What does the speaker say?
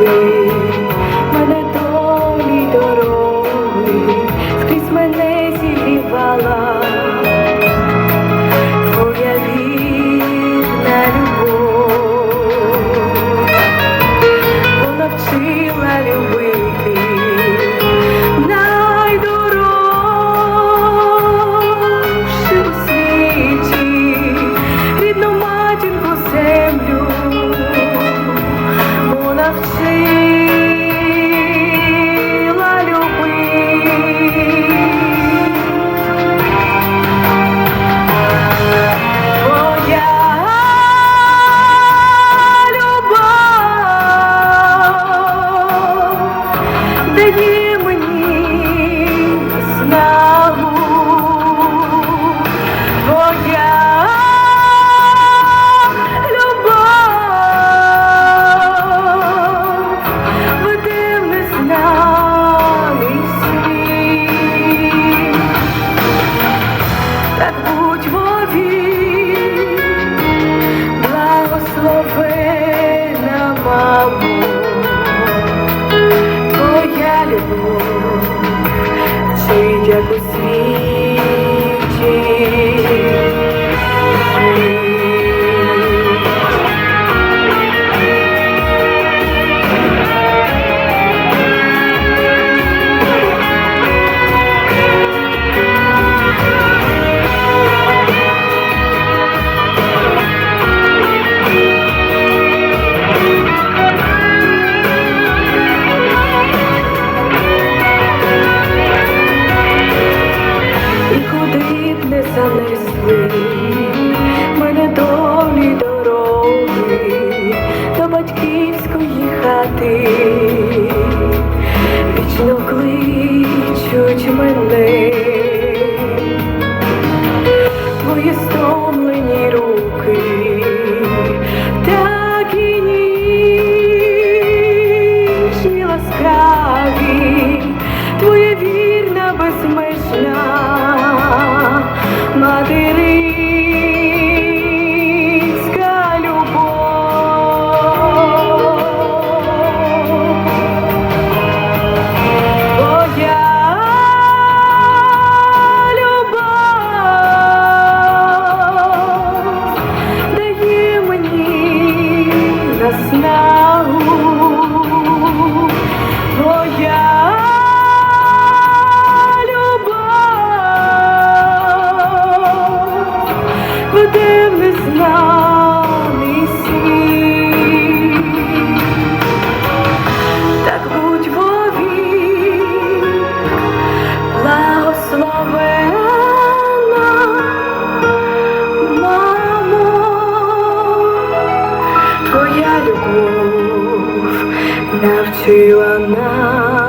you. yo хати, вічно кличуть мене, навчила нас